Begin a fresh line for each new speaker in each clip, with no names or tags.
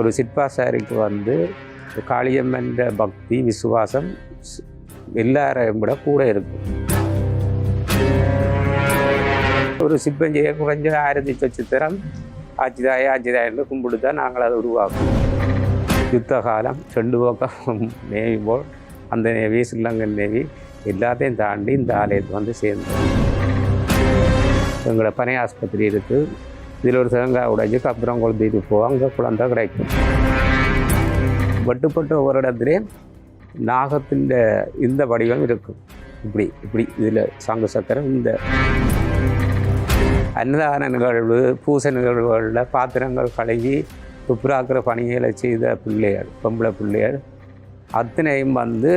ஒரு சிற்பாசாரிக்கு வந்து காளியம் என்ற பக்தி விசுவாசம் எல்லாரையும் விட கூட இருக்கும். ஒரு சிப்பஞ்சியை குறைஞ்ச ஆயிரத்தி சொச்சித்திரம் ஆச்சிதாய ஆச்சிதாயன்னு கும்பிட்டு தான் நாங்கள் அதை உருவாக்குவோம். யுத்த காலம் ரெண்டு பக்கம் நேவி போல் அந்த நேவி ஸ்ரீலங்கன் நேவி எல்லாத்தையும் தாண்டி இந்த ஆலயத்தை வந்து சேர்ந்தோம். எங்களோட பனை ஆஸ்பத்திரி இருக்குது இதில் ஒரு தேங்காய் உடைஞ்சு கப்புறம் கொளுத்திட்டு போவோம் அங்கே குழந்தை கிடைக்கும். வெட்டுப்பட்ட ஒவ்வொரு இடத்துலையும் நாகத்தின் இந்த வடிவம் இருக்கும். இப்படி இப்படி இதில் சங்கு சக்கரம் இந்த. அன்னதான நிகழ்வு பூச நிகழ்வுகளில் பாத்திரங்கள் கழுகி துப்புராக்கிற பணிகளை செய்த பிள்ளைகள் பொம்பளை பிள்ளைகள் அத்தனையும் வந்து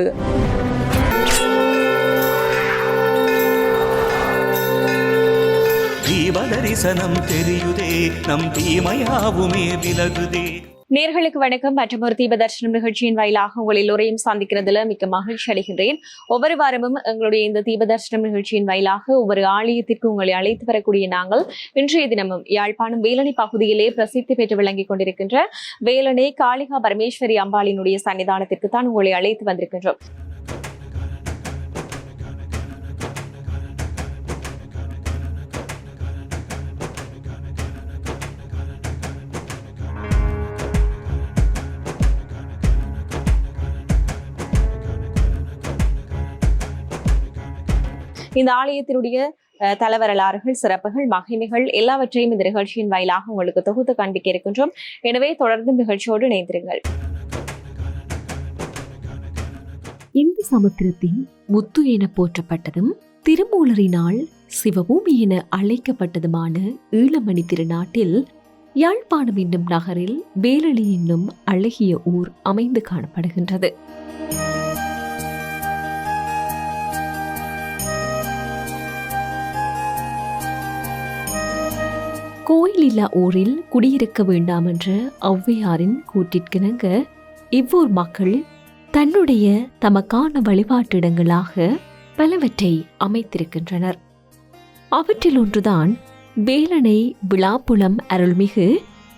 தரிசனம் தெரியுதே நம் தீமையாவுமே விலகுதே.
நேர்களுக்கு வணக்கம். மற்றும் ஒரு தீப தர்ஷனம் நிகழ்ச்சியின் வாயிலாக உங்கள் எல்லோரையும் சந்திக்கிறதுல மிக்க மகிழ்ச்சி அடைகின்றேன். ஒவ்வொரு வாரமும் எங்களுடைய இந்த தீப தரிசனம் நிகழ்ச்சியின் வாயிலாக ஒவ்வொரு ஆலயத்திற்கு உங்களை அழைத்து வரக்கூடிய நாங்கள் இன்றைய தினமும் யாழ்ப்பாணம் வேலனை பகுதியிலே பிரசித்தி பெற்று விளங்கிக் கொண்டிருக்கின்ற வேலனை காளிகா பரமேஸ்வரி அம்பாளினுடைய சன்னிதானத்திற்கு தான் உங்களை அழைத்து வந்திருக்கின்றோம். இந்த ஆலயத்தினுடைய தலைவரலாறுகள் தலவரலாறுகள் சிறப்புகள் மகிமைகள் எல்லாவற்றையும் இந்த நிகழ்ச்சியின் வாயிலாக உங்களுக்கு தொகுத்து காண்பிக்க இருக்கின்றோம். எனவே தொடர்ந்து நிகழ்ச்சியோடு இணைந்திருங்கள்.
இந்து சமுத்திரத்தின் முத்து என போற்றப்பட்டதும் திருமூலரினால் சிவபூமி என அழைக்கப்பட்டதுமான ஈழமணி திருநாட்டில் யாழ்ப்பாணம் என்னும் நகரில் வேலளி என்னும் அழகிய ஊர் அமைந்து காணப்படுகின்றது. கோயில் இல்லா ஊரில் குடியிருக்க வேண்டாம் என்ற ஔவையாரின் கூற்றிற்கிணங்க இவ்வூர் மக்கள் தன்னுடைய தமக்கான வழிபாட்டிடங்களாக பலவற்றை அமைத்திருக்கின்றனர். அவற்றில் ஒன்றுதான் வேலணை விழாப்புலம் அருள்மிகு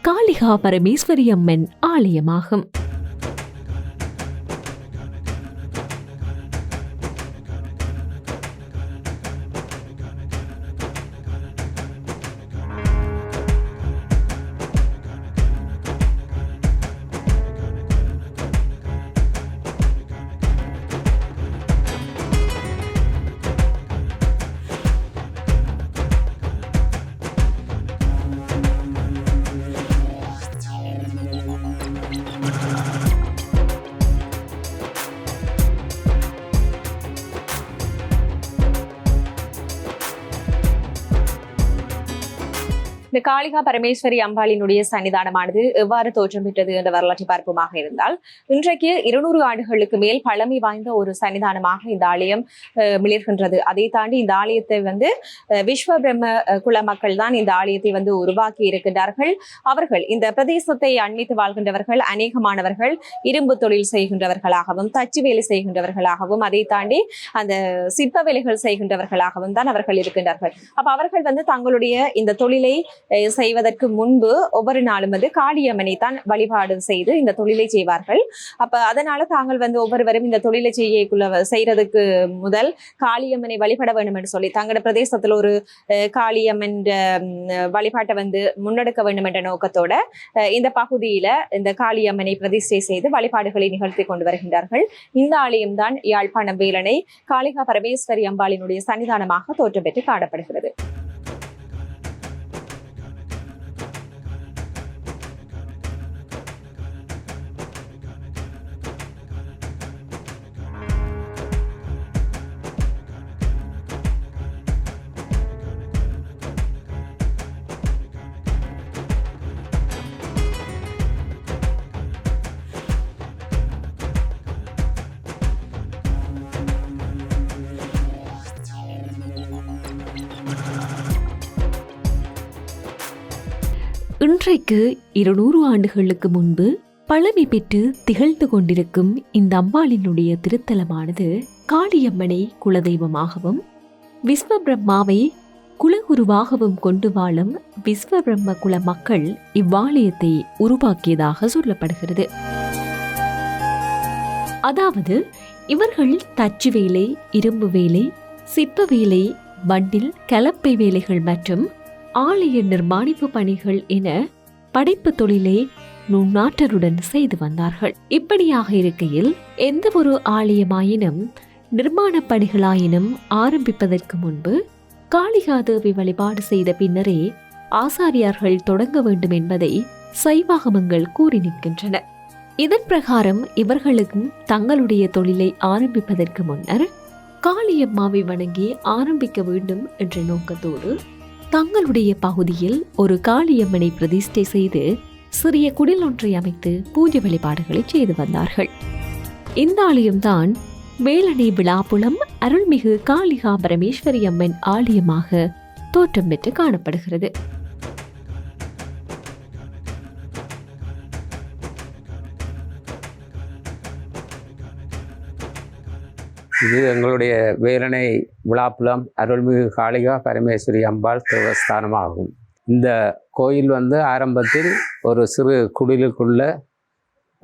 காளிகா பரமேஸ்வரி அம்மன் ஆலயமாகும்.
இந்த காளிகா பரமேஸ்வரி அம்பாளினுடைய சன்னிதானமானது எவ்வாறு தோற்றம் பெற்றது என்ற வரலாற்றை பார்ப்போமாக இருந்தால் இன்றைக்கு இருநூறு ஆண்டுகளுக்கு மேல் பழமை வாய்ந்த ஒரு சன்னிதானமாக இந்த ஆலயம் அஹ், மிளிர்கின்றது அதை தாண்டி இந்த ஆலயத்தை வந்து விஸ்வ பிரம்ம குல மக்கள் தான் இந்த ஆலயத்தை வந்து உருவாக்கி இருக்கின்றார்கள். அவர்கள் இந்த பிரதேசத்தை அண்மித்து வாழ்கின்றவர்கள் அநேகமானவர்கள் இரும்பு தொழில் செய்கின்றவர்களாகவும் தச்சு வேலை செய்கின்றவர்களாகவும் அதை தாண்டி அந்த சிற்ப வேலைகள் செய்கின்றவர்களாகவும் தான் அவர்கள் இருக்கின்றார்கள். அப்ப அவர்கள் வந்து தங்களுடைய இந்த தொழிலை செய்வதற்கு முன்பு ஒவ்வொரு நாளும் வந்து காளியம்மனை தான் வழிபாடு செய்து இந்த தொழிலை செய்வார்கள். அப்ப அதனால தாங்கள் வந்து ஒவ்வொருவரும் இந்த தொழிலை செய்யக்குள்ள செய்யறதுக்கு முதல் காளியம்மனை வழிபட வேண்டும் என்று சொல்லி தங்களோட பிரதேசத்துல ஒரு அஹ், காளியம்மன் வழிபாட்டை வந்து முன்னெடுக்க வேண்டும் என்ற நோக்கத்தோட அஹ், இந்த பகுதியில இந்த காளியம்மனை பிரதிஷ்டை செய்து வழிபாடுகளை நிகழ்த்தி கொண்டு வருகின்றார்கள். இந்த ஆலயம்தான் யாழ்ப்பாணம் வேலனை காளிகா பரமேஸ்வரி அம்பாளினுடைய சன்னிதானமாக தோற்றம் பெற்று காணப்படுகிறது.
இன்றைக்கு இருநூறு ஆண்டுகளுக்கு முன்பு பழமை பெற்று திகழ்ந்து கொண்டிருக்கும் இந்த அம்பாளினுடைய திருத்தலமானது காளியம்மனை குலதெய்வமாகவும் விஸ்வபிரம்மாவை குலகுருவாகவும் கொண்டு வாழும் விஸ்வபிரம்ம குல மக்கள் இவ்வாலயத்தை உருவாக்கியதாக சொல்லப்படுகிறது. அதாவது இவர்கள் தச்சு வேலை இரும்பு வேலை சிற்ப வேலை வண்டில் கலப்பை வேலைகள் மற்றும் ஆலய நிர்மாணிப்பு பணிகள் என படைப்பு தொழிலை நுண்ணாற்றருடன் செய்து வந்தார்கள். இப்படியாக இருக்கையில் எந்த ஒரு ஆலயமாயினும் நிர்மாணப் பணிகளாயினும் ஆரம்பிப்பதற்கு முன்பு காளிகாதேவி வழிபாடு செய்த பின்னரே ஆசாரியார்கள் தொடங்க வேண்டும் என்பதை சைவாகமங்கள் கூறி நிற்கின்றன. இதன் பிரகாரம் இவர்களுக்கும் தங்களுடைய தொழிலை ஆரம்பிப்பதற்கு முன்னர் காளியம்மாவை வணங்கி ஆரம்பிக்க வேண்டும் என்ற நோக்கத்தோடு தங்களுடைய பகுதியில் ஒரு காளியம்மனை பிரதிஷ்டை செய்து சிறிய குடில் ஒன்றை அமைத்து பூஜை வழிபாடுகளை செய்து வந்தார்கள். இந்த ஆலயம்தான் வேலணை விழாப்புலம் அருள்மிகு காளிகா பரமேஸ்வரி அம்மன் ஆலயமாக தோற்றம் பெற்று காணப்படுகிறது.
இது எங்களுடைய வேலனை விழாப்புலம் அருள்மிகு காளிகா பரமேஸ்வரி அம்பாள் தேவஸ்தானமாகும். இந்த கோயில் வந்து ஆரம்பத்தில் ஒரு சிறு குடிலுக்குள்ள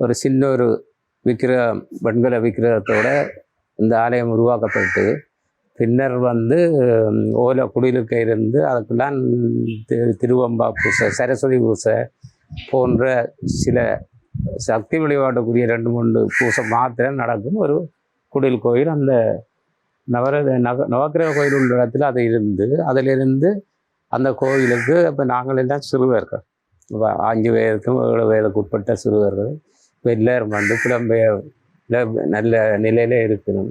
ஒரு சின்ன ஒரு விக்கிரகம் வெண்கல விக்கிரகத்தோட இந்த ஆலயம் உருவாக்கப்பட்டு பின்னர் வந்து ஓல குடிலுக்கு இருந்து அதுக்கெல்லாம் திரு திருவம்பா பூசை சரஸ்வதி பூசை போன்ற சில சக்தி வழிபாட்டுக்குரிய ரெண்டு மூன்று பூசை மாத்திரம் நடக்கும். ஒரு குடில் கோயில் அந்த நவர நவ நவக்கிரக கோயில் உள்ள இடத்துல அது இருந்து அதிலிருந்து அந்த கோயிலுக்கு இப்போ நாங்கள் எல்லாம் சிறுவர்கள். இப்ப அஞ்சு வயதுக்கும் ஏழு வயதுக்கு உட்பட்ட சிறுவர்கள் இப்போ எல்லோரும் வந்து புலம்பெயர் நல்ல நிலையில இருக்கணும்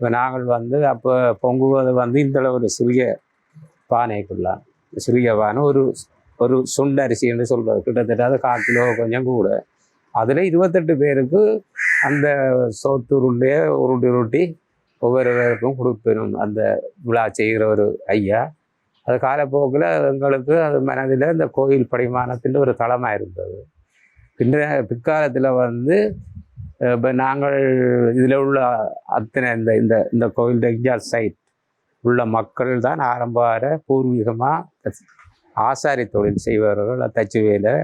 இப்போ நாங்கள் வந்து அப்போ பொங்குவது வந்து இந்த ஒரு சிறிய பானைக்குள்ளான் சிறிய பானை ஒரு ஒரு சுண்டரிசி என்று சொல்வது. கிட்டத்தட்ட அது கால் கிலோ கொஞ்சம் கூட. அதில் இருபத்தெட்டு பேருக்கு அந்த சோத்துருண்டே உருட்டி உருட்டி ஒவ்வொரு பேருக்கும் அந்த விழா செய்கிற ஒரு ஐயா. அது காலப்போக்கில் எங்களுக்கு அது மனதில் இந்த கோயில் படிமானத்தில் ஒரு தளமாக இருந்தது பின்ன பிற்காலத்தில் வந்து இப்போ நாங்கள் இதில் உள்ள அத்தனை இந்த இந்த இந்த கோயில் எக்ஜால் சைட் உள்ள மக்கள் தான் ஆரம்பார பூர்வீகமாக ஆசாரி தொழில் செய்பவர்கள் தச்சு வேலை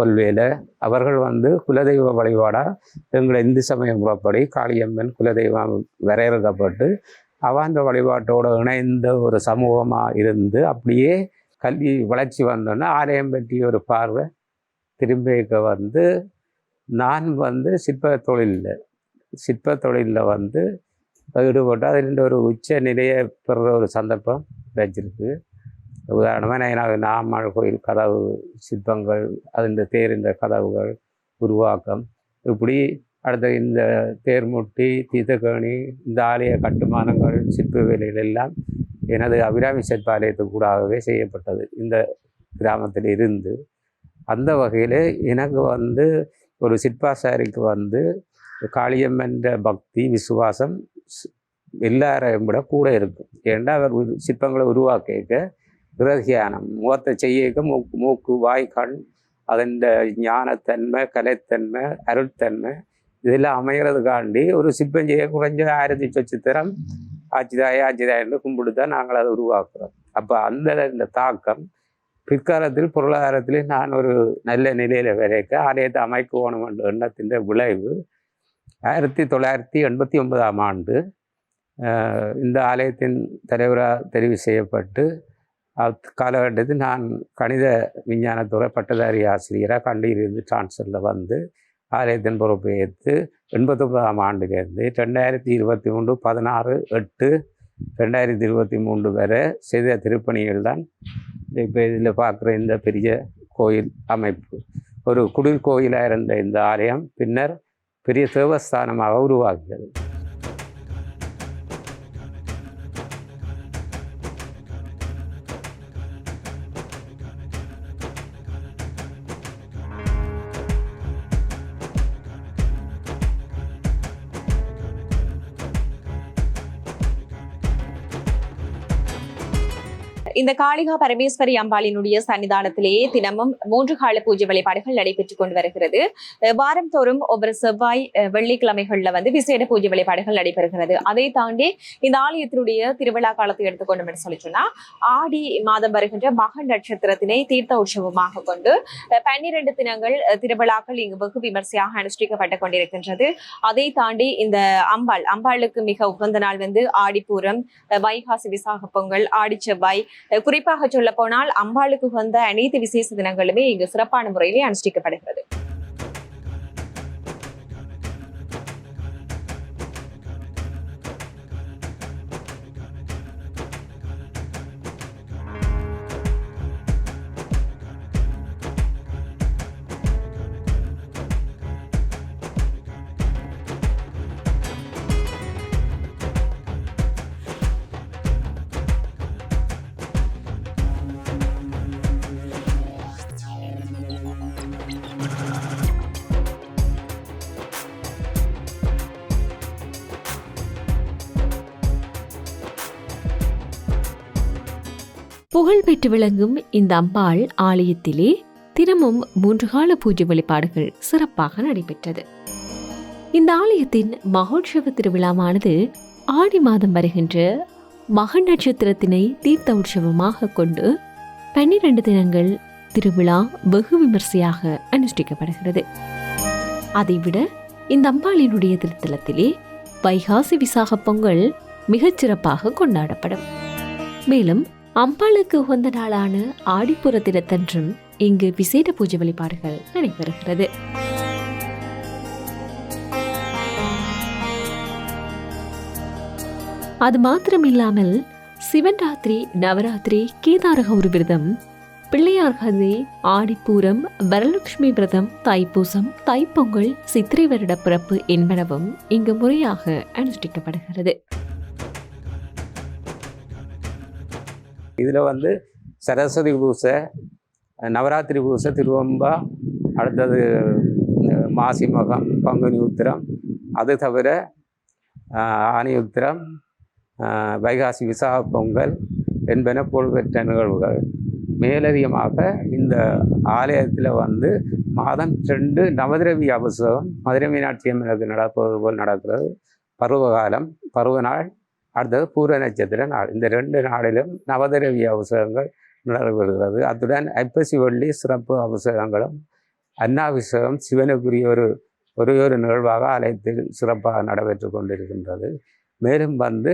கொல்வேலை அவர்கள் வந்து குலதெய்வ வழிபாடாக எங்களை இந்து சமய முறைப்படி காளியம்மன் குலதெய்வம் வரையறுக்கப்பட்டு அவாந்த வழிபாட்டோடு இணைந்த ஒரு சமூகமாக இருந்து அப்படியே கல்வி வளர்ச்சி வந்தோன்னே ஆலயம் பற்றி ஒரு பார்வை திரும்பிக்க வந்து நான் வந்து சிற்ப தொழிலில் சிற்ப தொழிலில் வந்து ஈடுபட்டு அதில் ஒரு உச்ச நிலையை பெறுற ஒரு சந்தர்ப்பம் கிடைச்சிருக்கு உதாரணமாக நான் நாமல் கோயில் கதவு சிற்பங்கள் அதில் தேரிந்த கதவுகள் உருவாக்கம் இப்படி அடுத்த இந்த தேர்முட்டி தீர்த்தகணி இந்த ஆலய கட்டுமானங்கள் சிற்ப வேலைகள் எல்லாம் எனது அபிராமி சிற்பாலயத்துக்கூடாகவே செய்யப்பட்டது. இந்த கிராமத்தில் இருந்து அந்த வகையில் எனக்கு வந்து ஒரு சிற்பாசாரிக்கு வந்து காளியம்மன்ற பக்தி விசுவாசம் எல்லாரையும் விட கூட இருக்கும். ஏன்னா அவர் சிற்பங்களை உருவாக்க கிரகியானம் முகத்தை செய்யக்க மூக்கு மூக்கு வாய் கண் அதன் ஞானத்தன்மை கலைத்தன்மை அருள்தன்மை இதெல்லாம் அமைகிறதுக்காண்டி ஒரு சிற்பம் செய்ய குறைஞ்ச ஆயிரத்தி சொச்சுத்திரம் ஆச்சிதாய ஆச்சிதாயன்னு கும்பிட்டு தான் நாங்கள் அதை உருவாக்குறோம். அப்போ அந்த இந்த தாக்கம் பிற்காலத்தில் பொருளாதாரத்தில் நான் ஒரு நல்ல நிலையில் வரைக்க ஆலயத்தை அமைக்கணும் என்ற எண்ணத்தின் விளைவு ஆயிரத்தி தொள்ளாயிரத்தி எண்பத்தி ஒன்பதாம் ஆண்டு இந்த ஆலயத்தின் தலைவராக தெரிவு செய்யப்பட்டு அக்காலகட்டத்தில் நான் கணித விஞ்ஞானத்துறை பட்டதாரி ஆசிரியராக கண்டியிலிருந்து டிரான்ஸ்ஃபரில் வந்து ஆலயத்தின் பொறுப்பை ஏற்று எண்பத்தொன்பதாம் ஆண்டுலேருந்து ரெண்டாயிரத்தி இருபத்தி மூன்று பதினாறு எட்டு ரெண்டாயிரத்தி இருபத்தி மூன்று வரை செய்த திருப்பணிகள் தான் இப்போ இதில் பார்க்குற இந்த பெரிய கோயில் அமைப்பு. ஒரு குடில் கோயிலாக இருந்த இந்த ஆலயம் பின்னர் பெரிய தேவஸ்தானமாக உருவாகியது.
இந்த காளிகா பரமேஸ்வரி அம்பாளினுடைய சன்னிதானத்திலேயே தினமும் மூன்று கால பூஜை வழிபாடுகள் நடைபெற்றுக் கொண்டு வருகிறது. அஹ் வாரந்தோறும் ஒவ்வொரு செவ்வாய் வெள்ளிக்கிழமைகள்ல வந்து விசேட பூஜை வழிபாடுகள் நடைபெறுகிறது. அதை தாண்டி இந்த ஆலயத்தினுடைய திருவிழா காலத்தை எடுத்துக்கொண்டோம் என்று சொல்லி சொன்னா ஆடி மாதம் வருகின்ற மக நட்சத்திரத்தினை தீர்த்த உற்சவமாக கொண்டு பன்னிரண்டு தினங்கள் திருவிழாக்கள் இங்கு வெகு விமர்சையாக அனுஷ்டிக்கப்பட்டு கொண்டிருக்கின்றது. அதை தாண்டி இந்த அம்பாள் அம்பாளுக்கு மிக உகந்த நாள் வந்து ஆடிப்பூரம் வைகாசி விசாக பொங்கல் ஆடி செவ்வாய் குறிப்பாக சொல்ல போனால் அம்பாளுக்கு வந்த அனைத்து விசேஷ தினங்களுமே இங்கு சிறப்பான முறையிலே அனுஷ்டிக்கப்படுகிறது.
புகழ்பெற்று விளங்கும் இந்த அம்பாள் ஆலயத்திலே தினமும் மூன்று கால பூஜை வழிபாடுகள் சிறப்பாக நடைபெற்றது. இந்த ஆலயத்தின் மகோற்சவ திருவிழாவானது ஆடி மாதம் வருகின்ற மக நட்சத்திரத்தினை தீர்த்த உற்சவமாக கொண்டு பன்னிரண்டு தினங்கள் திருவிழா வெகு விமர்சையாக அனுஷ்டிக்கப்படுகிறது. அதைவிட இந்த அம்பாளினுடைய திருத்தலத்திலே வைகாசி விசாக பொங்கல் மிகச்சிறப்பாக கொண்டாடப்படும். மேலும் அம்பாளுக்கு உகந்த நாளான ஆடிப்புற தினத்தன்றும் இங்கு விசேட பூஜை வழிபாடுகள் நடைபெறுகிறது. அது மாத்திரமில்லாமல் சிவன் ராத்திரி நவராத்திரி கேதார கௌரி விரதம் பிள்ளையார்கதை ஆடிப்பூரம் வரலட்சுமி விரதம் தைப்பூசம் தைப்பொங்கல் சித்திரை வருட பிறப்பு என்பனவும் இங்கு முறையாக அனுஷ்டிக்கப்படுகிறது.
இதில் வந்து சரஸ்வதி பூசை நவராத்திரி பூசை திருவம்பா அடுத்தது மாசி மகம் பங்குனி உத்திரம் அது தவிர ஆனி உத்திரம் வைகாசி விசாக பொங்கல் என்பன புகழ்பெற்ற நிகழ்வுகள். மேலதிகமாக இந்த ஆலயத்தில் வந்து மாதம் ரெண்டு நவதிரவி அபிஷேகம் மதுரை மீனாட்சி அம்மனுக்கு நடப்பது போல் நடக்கிறது. பருவகாலம் பருவ நாள் அடுத்தது பூர நட்சத்திர நாள். இந்த ரெண்டு நாளிலும் நவதிரவிய அவசரங்கள் நடைபெறுகிறது. அத்துடன் ஐப்பசி வள்ளி சிறப்பு அவசரங்களும் அன்னாபிஷேகம் சிவனுக்குரிய ஒரு ஒரே ஒரு நிகழ்வாக ஆலயத்தில் சிறப்பாக நடைபெற்று கொண்டிருக்கின்றது. மேலும் வந்து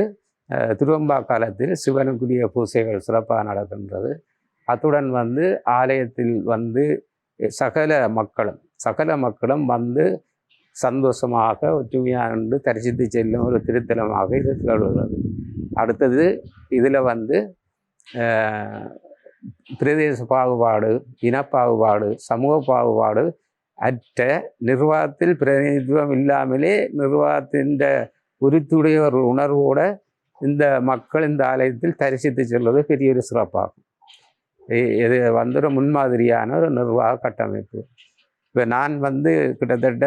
திருவம்பா காலத்தில் சிவனுக்குரிய பூசைகள் சிறப்பாக நடக்கின்றது. அத்துடன் வந்து ஆலயத்தில் வந்து சகல மக்களும் சகல மக்களும் வந்து சந்தோஷமாக ஒற்றுமையாக தரிசித்து செல்லும் ஒரு திருத்தலமாக இது திகழ்கிறது. அடுத்தது இதில் வந்து பிரதேச பாகுபாடு இனப்பாகுபாடு சமூக பாகுபாடு அற்ற நிர்வாகத்தில் பிரதிநிதித்துவம் இல்லாமலே நிர்வாகத்தின் உரித்துடைய ஒரு உணர்வோட இந்த மக்கள் இந்த ஆலயத்தில் தரிசித்து செல்வது பெரிய ஒரு சிறப்பாகும். இது வந்து ஒரு முன்மாதிரியான ஒரு நிர்வாக கட்டமைப்பு. இப்போ நான் வந்து கிட்டத்தட்ட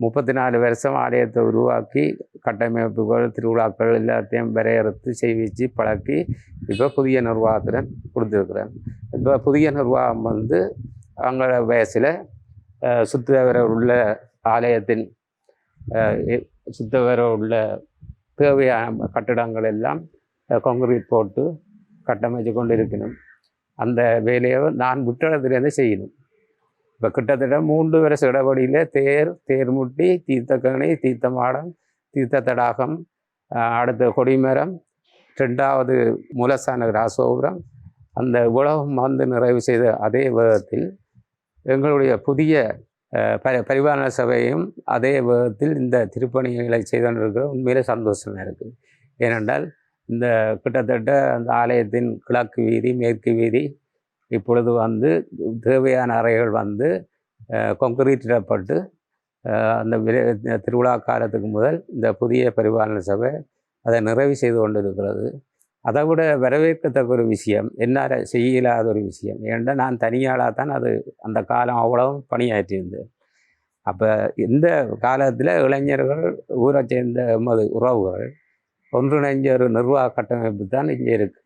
முப்பத்தி நாலு வருஷம் ஆலயத்தை உருவாக்கி கட்டமைப்புகள் திருவிழாக்கள் எல்லாத்தையும் வரையறுத்து செய்விச்சு பழக்கி இப்போ புதிய நிர்வாகத்துடன் கொடுத்துருக்குறேன். இப்போ புதிய நிர்வாகம் வந்து அவங்கள வயசில் சுத்தவர உள்ள ஆலயத்தின் அஹ், சுத்தவர உள்ள தேவையான கட்டடங்கள் எல்லாம் கான்கிரீட் போட்டு கட்டமைச்சு கொண்டு இருக்கணும் அந்த வேலையை நான் விட்டடத்துலேருந்து செய்யணும். இப்போ கிட்டத்தட்ட மூன்று வருஷ இடைவெளியில் தேர் தேர்முட்டி தீர்த்தக்கணி தீர்த்த மாடம் தீர்த்த தடாகம் அடுத்த கொடிமரம் ரெண்டாவது மூலஸ்தான ராசோபுரம். அந்த உலகம் வந்து நிறைவு செய்த அதே வேகத்தில் எங்களுடைய புதிய ப பரி சபையும் அதே வேகத்தில் இந்த திருப்பணிகளை செய்து உண்மையிலே சந்தோஷமாக இருக்குது ஏனென்றால் இந்த கிட்டத்தட்ட அந்த ஆலயத்தின் கிழக்கு வீதி மேற்கு வீதி இப்பொழுது வந்து தேவையான அறைகள் வந்து கொங்கிரீட்டிடப்பட்டு அந்த திருவிழா காலத்துக்கு முதல் இந்த புதிய பரிபாலன சபை அதை நிறைவு செய்து கொண்டிருக்கிறது. அதை விட வரவேற்கத்தக்க ஒரு விஷயம் என்னால் செய்ய இல்லாத ஒரு விஷயம் ஏன்னா நான் தனியாளாக தான் அது அந்த காலம் அவ்வளவும் பணியாற்றியிருந்தேன் அப்போ இந்த காலத்தில் இளைஞர்கள் ஊரை சேர்ந்த எமது உறவுகள் ஒன்றிணைஞ்ச ஒரு நிர்வாக கட்டமைப்பு தான் இங்கே இருக்குது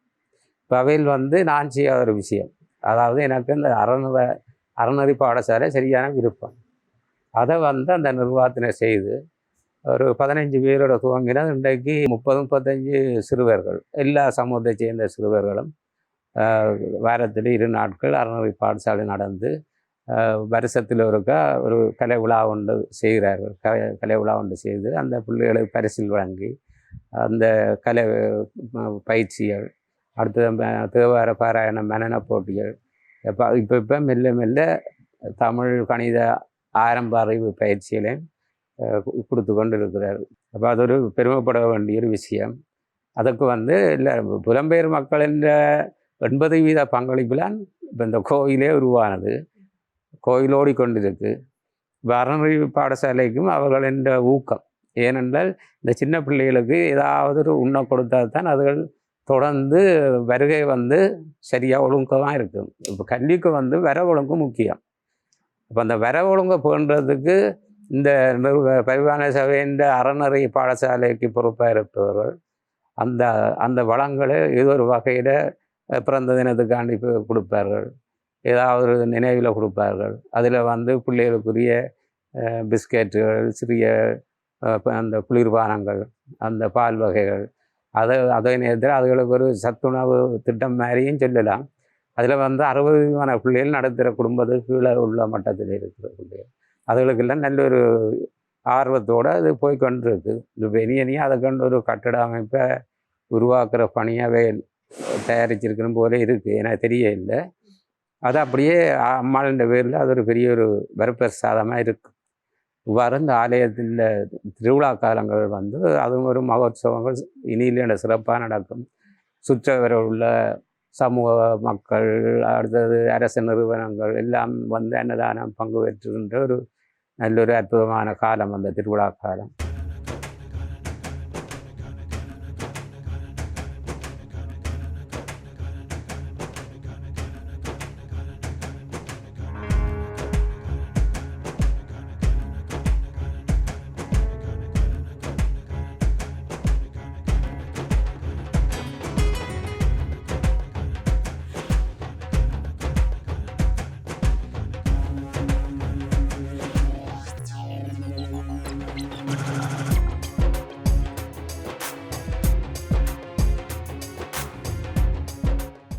இப்போ அவையில் வந்து நான் செய்யாத ஒரு விஷயம் அதாவது எனக்கு இந்த அறநிலை அறநெறி பாடசாலை சரியான விருப்பம். அதை வந்து அந்த நிர்வாகத்தினை செய்து ஒரு பதினஞ்சு பேரோட துவங்கினது இன்றைக்கு முப்பது முப்பத்தஞ்சு சிறுவர்கள் எல்லா சமூகத்தை சேர்ந்த சிறுவர்களும் வாரத்தில் இரு நாட்கள் அறநெறி பாடசாலை நடந்து வருஷத்தில் ஒருக்கா ஒரு கலை விழா ஒன்று செய்கிறார்கள். கலை கலை விழா ஒன்று செய்து அந்த பிள்ளைகளுக்கு பரிசில் வழங்கி அந்த கலை பயிற்சிகள் அடுத்தது தேவார பாராயண மனன போட்டிகள். இப்போ இப்போ இப்போ மெல்ல மெல்ல தமிழ் கணித ஆரம்ப அறிவு பயிற்சிகளையும் கொடுத்து கொண்டு இருக்கிறார் அப்போ அது ஒரு பெருமைப்பட வேண்டிய ஒரு விஷயம். அதுக்கு வந்து இல்லை புலம்பெயர் மக்களின் எண்பது வீத பங்களிப்புலான் இப்போ இந்த கோயிலே உருவானது. கோயில் ஓடிக்கொண்டிருக்கு. இப்போ பாடசாலைக்கும் பாடசாலைக்கும் என்ற ஊக்கம். ஏனென்றால் இந்த சின்ன பிள்ளைகளுக்கு ஏதாவது ஒரு உண்ண கொடுத்தா தான் அதுகள் தொடர்ந்து வருகை வந்து சரியாக ஒழுங்கமாக இருக்கும் இப்போ கல்விக்கு வந்து வர ஒழுங்கு முக்கியம். இப்போ அந்த வர ஒழுங்கை போன்றதுக்கு இந்த பரிவான சபையின் அறநெறி பாடசாலைக்கு பொறுப்பாக இருப்பவர்கள் அந்த அந்த வளங்களை ஏதோ ஒரு வகையில் பிறந்த தினத்துக்காண்டி இப்போ கொடுப்பார்கள். ஏதாவது நினைவில் கொடுப்பார்கள். அதில் வந்து பிள்ளைகளுக்குரிய பிஸ்கெட்டுகள் சிறிய அந்த குளிர்பானங்கள் அந்த பால் வகைகள் அதை அதே நேரத்தில் அதுகளுக்கு ஒரு சத்துணவு திட்டம் மாதிரியும் சொல்லலாம். அதில் வந்து அறுபது விதமான பிள்ளைகள் நடத்துகிற குடும்பத்துக்கு கீழே உள்ள மட்டத்தில் இருக்கிற பிள்ளைகள். அதுகளுக்கெல்லாம் நல்ல ஒரு ஆர்வத்தோடு அது போய் கொண்டிருக்கு. இந்த பெனியனி அதை கொண்டு ஒரு கட்டட அமைப்பை உருவாக்குற பணியாகவே தயாரிச்சிருக்கிற போல இருக்குது எனக்கு தெரிய இல்லை. அது அப்படியே அம்மாளுன்ற பேரில் அது ஒரு பெரிய ஒரு வரப்பிரசாதமாக இருக்கு. இவ்வாறு இந்த ஆலயத்தில் திருவிழா காலங்கள் வந்து அதுவும் ஒரு மகோத்சவங்கள் இனியில சிறப்பாக நடக்கும். சுற்றவர உள்ள சமூக மக்கள் அடுத்தது அரசு நிறுவனங்கள் எல்லாம் வந்து அன்னதானம் பங்கு பெற்றுகின்ற ஒரு நல்லொரு அற்புதமான காலம் அந்த திருவிழா காலம்.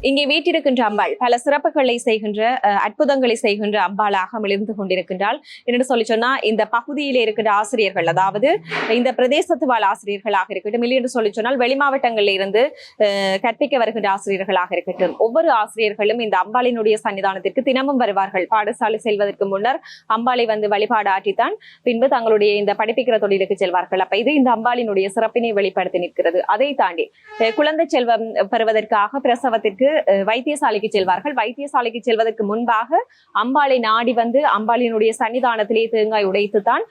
இங்கே வீட்டிருக்கின்ற அம்பாள் பல சிறப்புகளை செய்கின்ற அற்புதங்களை செய்கின்ற அம்பாளாக மிளிர்ந்து கொண்டிருக்கின்றால் என்னென்னு சொல்லி சொன்னா இந்த பகுதியில இருக்கின்ற ஆசிரியர்கள் அதாவது இந்த பிரதேசத்து வாழ் ஆசிரியர்களாக இருக்கட்டும் இல்லை என்று சொல்லி சொன்னால் வெளி மாவட்டங்களில் இருந்து கற்பிக்க வருகின்ற ஆசிரியர்களாக இருக்கட்டும் ஒவ்வொரு ஆசிரியர்களும் இந்த அம்பாளினுடைய சன்னிதானத்திற்கு தினமும் வருவார்கள். பாடசாலை செல்வதற்கு முன்னர் அம்பாளை வந்து வழிபாடு ஆற்றித்தான் பின்பு தங்களுடைய இந்த படிப்பிக்கிற தொழிலுக்கு செல்வார்கள். அப்ப இது இந்த அம்பாளினுடைய சிறப்பினை வெளிப்படுத்தி நிற்கிறது. அதை தாண்டி குழந்தை செல்வம் பெறுவதற்காக பிரசவத்திற்கு வைத்தியசாலைக்கு செல்வார்கள். வைத்தியசாலைக்கு செல்வதற்கு முன்பாக அம்பாளை நாடி வந்து அம்பாளினுடைய சன்னிதானத்திலே தேங்காய் உடைத்து தான்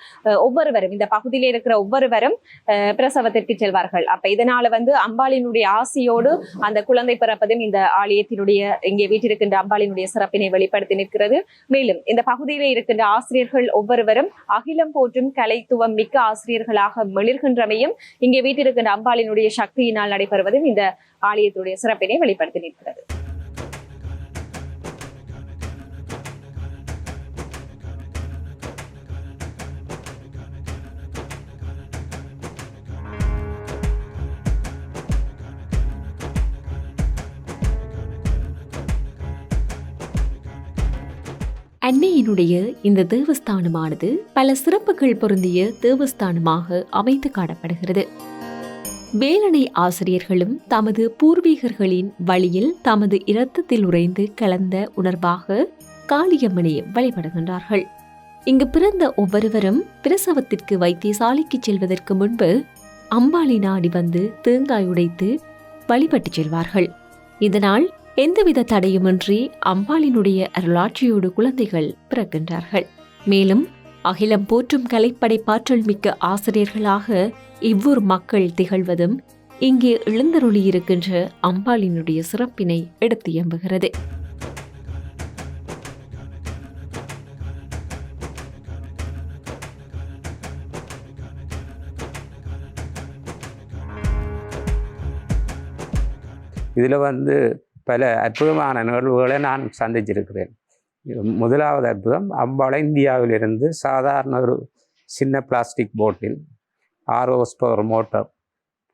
ஒவ்வொருவரும் இந்த பகுதியிலே இருக்கிற ஒவ்வொருவரும் பிரசவத்திற்கு செல்வார்கள். அப்ப இதனால வந்து அம்பாளினுடைய ஆசையோடு அந்த குழந்தை பிறப்பதும் இந்த ஆலயத்தினுடைய இங்கே வீட்டிருக்கின்ற அம்பாளினுடைய சிறப்பினை வெளிப்படுத்தி நிற்கிறது. மேலும் இந்த பகுதியிலே இருக்கின்ற ஆசிரியர்கள் ஒவ்வொருவரும் அகிலம் போற்றும் கலைத்துவம் மிக்க ஆசிரியர்களாக மிளிர்கின்றமையும் இங்கே வீட்டிருக்கின்ற அம்பாளினுடைய சக்தியினால் நடைபெறுவதும் இந்த ஆலயத்துடைய சிறப்பினை வெளிப்படுத்தி நிற்கிறது.
அன்னையினுடைய இந்த தேவஸ்தானமானது பல சிறப்புகள் பொருந்திய தேவஸ்தானமாக அமைத்து காணப்படுகிறது. வேலனை ஆசிரியர்களும் தமது பூர்வீகர்களின் வழியில் தமது இரத்தத்தில் உறைந்து கலந்த உணர்வாக காளியம்மனை வழிபடுகின்றார்கள். இங்கு பிறந்த ஒவ்வொருவரும் பிரசவத்திற்கு வைத்தியசாலைக்கு செல்வதற்கு முன்பு அம்பாளி நாடி வந்து தேங்காய் உடைத்து வழிபட்டு செல்வார்கள். இதனால் எந்தவித தடையுமின்றி அம்பாளினுடைய அருளாட்சியோடு குழந்தைகள் பிறக்கின்றார்கள். மேலும் அகிலம் போற்றும் கலைப்படைப்பாற்றல் மிக்க ஆசிரியர்களாக இவ்வூர் மக்கள் திகழ்வதும் இங்கே எழுந்தருளியிருக்கின்ற அம்பாளினுடைய சிறப்பினை எடுத்து எம்புகிறது
இதில் வந்து பல அற்புதமான நிகழ்வுகளை நான் சந்திச்சிருக்கிறேன். முதலாவது அற்புதம் அம்பாளை இந்தியாவிலிருந்து சாதாரண ஒரு சின்ன பிளாஸ்டிக் போட்டில் ஆர்ஓஸ் பவர் மோட்டார்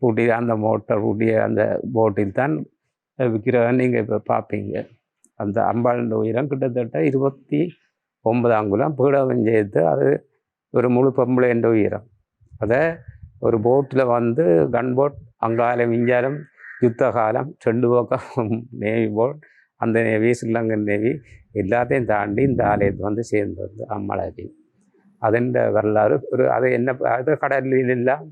பூட்டி அந்த மோட்டார் பூட்டிய அந்த போட்டில் தான் விற்கிறவன் நீங்கள் இப்போ பார்ப்பீங்க அந்த அம்பாளின் உயரம் கிட்டத்தட்ட இருபத்தி ஒன்பது அங்குலம் பீடவன் சேர்த்து அது ஒரு முழு பொம்பளை என்ற உயரம். அதை ஒரு போட்டில் வந்து கன் போட் அங்காலம் இஞ்சாலம் யுத்த காலம் ரெண்டு பக்கம் நேவி போட் அந்த நேவி ஸ்ரீலங்கன் நேவி எல்லாத்தையும் தாண்டி இந்த ஆலயத்தை வந்து சேர்ந்தது அம்மளாரி அதன் வரலாறு ஒரு அது என்ன அது கடலில் எல்லாம்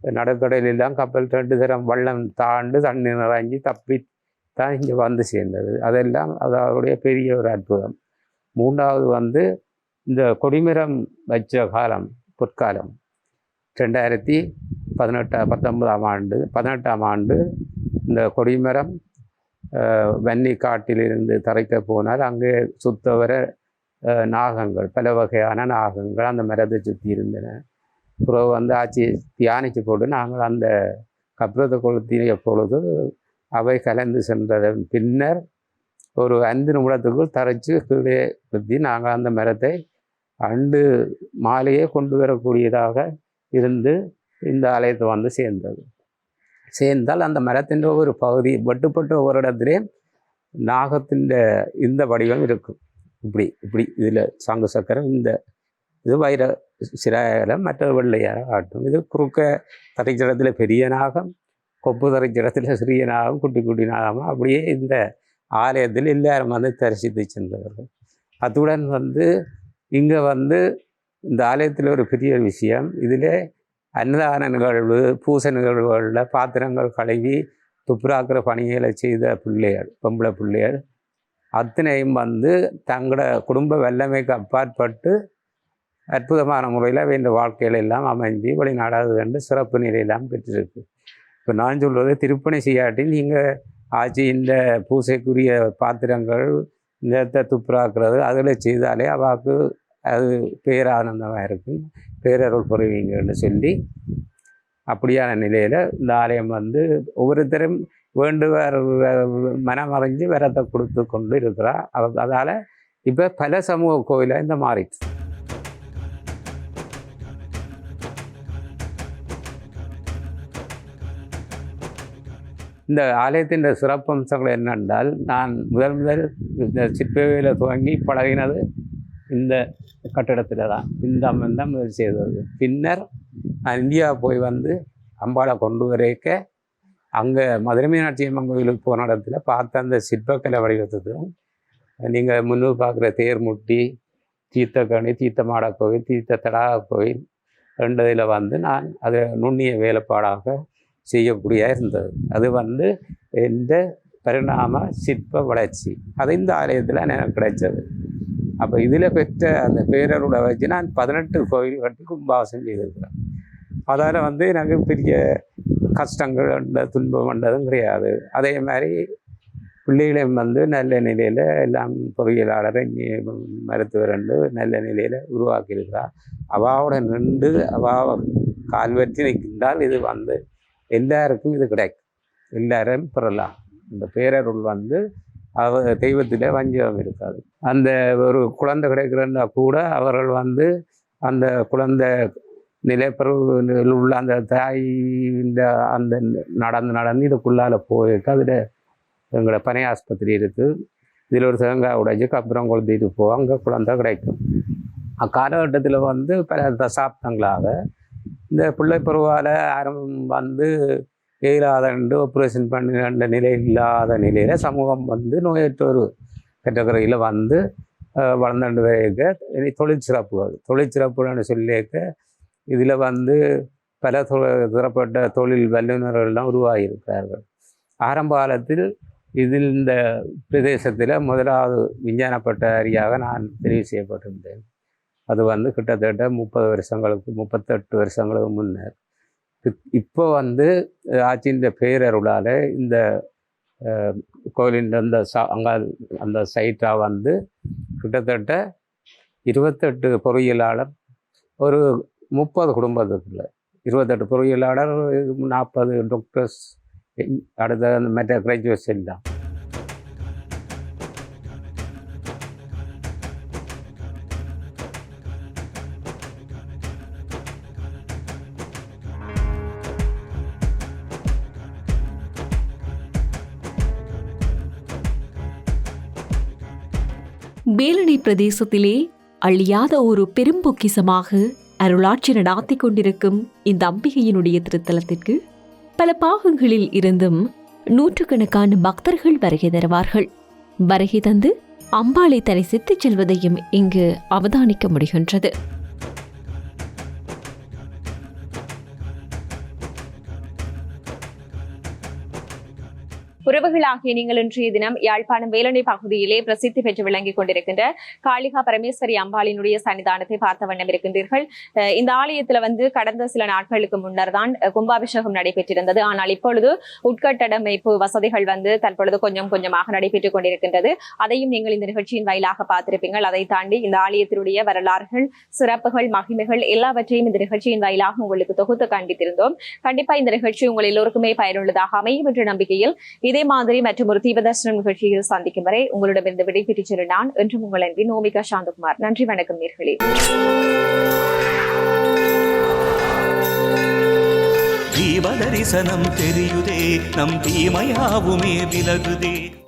நடுக்கடலில் எல்லாம் கப்பல் ரெண்டு தரம் வள்ளம் தாண்டு தண்ணி நிறைஞ்சி தப்பி தான் இங்கே வந்து சேர்ந்தது. அதெல்லாம் அது அவருடைய பெரிய ஒரு அற்புதம். மூன்றாவது வந்து இந்த கொடிமரம் வச்ச காலம் பொற்காலம். ரெண்டாயிரத்தி பதினெட்டா பத்தொன்பதாம் ஆண்டு பதினெட்டாம் ஆண்டு இந்த கொடிமரம் வன்னி காட்டிலிருந்து தரைக்க போனால் அங்கே சுத்தவர நாகங்கள் பல வகையான நாகங்கள் அந்த மரத்தை சுற்றி இருந்தன. பிறகு வந்து ஆட்சி தியானிச்சு போட்டு நாங்கள் அந்த கப்ரத கொளுத்திய பொழுது அவை கலந்து சென்றதன் பின்னர் ஒரு ஐந்து நிமிடத்துக்குள் தரைச்சு கீழே குத்தி நாங்கள் அந்த மரத்தை அண்டு மாலையே கொண்டு வரக்கூடியதாக இருந்து இந்த ஆலயத்தை வந்து சேர்ந்தது. சேர்ந்தால் அந்த மரத்தின் ஒரு பகுதி வெட்டுப்பட்ட ஒரு இடத்திலே நாகத்தின் இந்த வடிவம் இருக்கும். இப்படி இப்படி இதில் சங்கு சக்கரம் இந்த இது வைர சிராயம் மற்ற வெள்ளையார ஆட்டும். இது குறுக்க தரைச்சிடத்தில் பெரிய நாகம் கொப்பு தரைச்சிடத்தில் சிறிய நாகம் குட்டி குட்டி நாகம் அப்படியே இந்த ஆலயத்தில் எல்லாரும் வந்து தரிசித்து சென்றவர்கள். அத்துடன் வந்து இங்கே வந்து இந்த ஆலயத்தில் ஒரு பெரிய விஷயம். இதில் அன்னதான நிகழ்வு பூச நிகழ்வுகளில் பாத்திரங்கள் கழுவி துப்புராக்கிற பணிகளை செய்த பிள்ளைகள் பொம்பளை பிள்ளைகள். அத்தனையும் வந்து தங்களோட குடும்ப வல்லமைக்கு அப்பாற்பட்டு அற்புதமான முறையில் இந்த வாழ்க்கையில எல்லாம் அமைஞ்சு வெளிநாடாது கண்டு சிறப்பு நிலையெல்லாம் பெற்றிருக்கு. இப்போ நான் சொல்வது திருப்பணி செய்யாட்டி நீங்கள் ஆட்சி இந்த பூசைக்குரிய பாத்திரங்கள் இந்த துப்புராக்குறது அதில் செய்தாலே அவாக்கு அது பேரானந்தமாக இருக்கும் பேரருள் புரிவீங்கன்னு சொல்லி அப்படியான நிலையில் இந்த ஆலயம் வந்து ஒவ்வொருத்தரும் வேண்டுவர் மனம் அறிஞ்சு விரத்தை கொடுத்து கொண்டு இருக்கிறார். அதால் இப்போ பல சமூக கோயிலாக இந்த மாறிடுச்சு இந்த ஆலயத்தின் சிறப்பம்சங்கள் என்னென்றால் நான் முதல் முதல் இந்த சிற்பவியில் துவங்கி பழகினது இந்த கட்டிடத்தில் தான். இந்த அம்மன் தான் முதல் செய்தது. பின்னர் நான் இந்தியா போய் வந்து அம்பாளை கொண்டு வரைக்க அங்கே மதுரை மீனாட்சி அம்மன் கோயிலுக்கு போன இடத்துல பார்த்த அந்த சிற்பக்கலை வடிவத்துக்கும் நீங்கள் முன்னு பார்க்குற தேர்முட்டி தீர்த்தக்கணி தீர்த்தமாட கோவில் தீர்த்த தடாக கோவில் ரெண்டதில் வந்து நான் அதை நுண்ணிய வேலைப்பாடாக செய்யக்கூடிய இருந்தது. அது வந்து இந்த பரிணாம சிற்ப வளர்ச்சி. அது இந்த ஆலயத்தில் எனக்கு கிடைச்சது. அப்போ இதில் பெற்ற அந்த பேரருளை வச்சு நான் பதினெட்டு கோயில் கட்டி கும்பாசம் செய்திருக்கிறேன். அதால் வந்து எனக்கு பெரிய கஷ்டங்கள் உண்ட துன்பம் உண்டதும் கிடையாது. அதே மாதிரி பிள்ளைகளையும் வந்து நல்ல நிலையில் எல்லாம் பொறியியலாளர் இங்கே மருத்துவர் ரெண்டு நல்ல நிலையில் உருவாக்கியிருக்கிறார். அவாவோட நின்று அவா கால் வச்சு நிற்கின்றால் இது வந்து எல்லாருக்கும் இது கிடைக்கும். எல்லாரும் பெறலாம். இந்த பேரருள் வந்து அவ தெய்வத்தில் வஞ்சகம் இருக்காது. அந்த ஒரு குழந்தை கிடைக்கிறன்னா கூட அவர்கள் வந்து அந்த குழந்தை நிலைப்பருவில் உள்ள அந்த தாய் இந்த அந்த நடந்து நடந்து இதுக்குள்ளால் போயிருக்கு அதில் எங்களோட பனை ஆஸ்பத்திரி இருக்குது இதில் ஒரு தேங்காய் உடைச்சு அப்புறம் குழந்தைக்கு போவோம் அங்கே குழந்தை கிடைக்கும். அக்காலகட்டத்தில் வந்து பல தசாப்தங்களாக இந்த பிள்ளை பருவால் ஆரம்பம் வந்து இயலாதண்டு ஆப்ரேஷன் பண்ணின நிலை இல்லாத நிலையில் சமூகம் வந்து நோயற்றொரு கட்டக்கரையில் வந்து வளர்ந்து வளர்ந்துட்டு வைக்க இனி தொழிற்சிறப்புகள் தொழிற்சிறப்புகள்னு சொல்லியிருக்க இதில் வந்து பல தொ தரப்பட்ட தொழில் வல்லுநர்கள்லாம் உருவாகியிருக்கிறார்கள். ஆரம்ப காலத்தில் இதில் இந்த பிரதேசத்தில் முதலாவது விஞ்ஞானப்பட்ட அறியாக நான் தெரிவு செய்யப்பட்டிருந்தேன். அது வந்து கிட்டத்தட்ட முப்பது வருஷங்களுக்கு முப்பத்தெட்டு வருஷங்களுக்கு முன்னர். இப்போ வந்து ஆட்சியின் பேரருளால் இந்த கோயிலின் அந்த சா அங்கே அந்த சைட்டாக வந்து கிட்டத்தட்ட இருபத்தெட்டு பொறியியலாளர் ஒரு முப்பது குடும்பத்துக்குள்ள இருபத்தெட்டு பொறியியலாளர் நாற்பது டாக்டர்ஸ் அடுத்த அந்த மெட்ட கிராஜுவேஷன் தான்
வேலனை பிரதேசத்திலே அழியாத ஒரு பெரும்பொக்கிசமாக அருளாட்சி நடாத்தி கொண்டிருக்கும் இந்த அம்பிகையினுடைய திருத்தலத்திற்கு பல பாகங்களில் இருந்தும் நூற்றுக்கணக்கான பக்தர்கள் வருகை தருவார்கள். வருகை தந்து அம்பாளை தரிசித்துச் செல்வதையும் இங்கு அவதானிக்க முடிகின்றது.
உறவுகளாகிய நீங்கள் இன்றைய தினம் யாழ்ப்பாணம் வேலணை பகுதியிலே பிரசித்தி பெற்று விளங்கிக் கொண்டிருக்கின்ற காளிகா பரமேஸ்வரி அம்பாளினுடைய சன்னிதானத்தை பார்த்த வண்ணம் இருக்கின்றீர்கள். இந்த ஆலயத்துல வந்து கடந்த சில நாட்களுக்கு முன்னர் தான் கும்பாபிஷேகம் நடைபெற்றிருந்தது. ஆனால் இப்பொழுது உட்கட்டமைப்பு வசதிகள் வந்து தற்பொழுது கொஞ்சம் கொஞ்சமாக நடைபெற்றுக் கொண்டிருக்கின்றது. அதையும் நீங்கள் இந்த நிகழ்ச்சியின் வாயிலாக பார்த்திருப்பீங்கள். அதை தாண்டி இந்த ஆலயத்தினுடைய வரலாறுகள் சிறப்புகள் மகிமைகள் எல்லாவற்றையும் இந்த நிகழ்ச்சியின் வாயிலாக உங்களுக்கு தொகுத்து காண்பித்திருந்தோம். கண்டிப்பா இந்த நிகழ்ச்சி உங்கள் எல்லோருக்குமே பயனுள்ளதாக அமையும் என்ற நம்பிக்கையில் இதே மாதிரி மற்றும் ஒரு தீபதர்ஷனம் நிகழ்ச்சியில் சந்திக்கும் வரை உங்களிடமிருந்து விடைபெற்றுச் செல்ல நான் என்றும் உங்கள் அன்பின் நோமிகா சாந்தகுமார். நன்றி வணக்கம் நேர்களே.
தீபதரிசனம் தெரியுதே நம் தீமையாவுமே விலகுதே.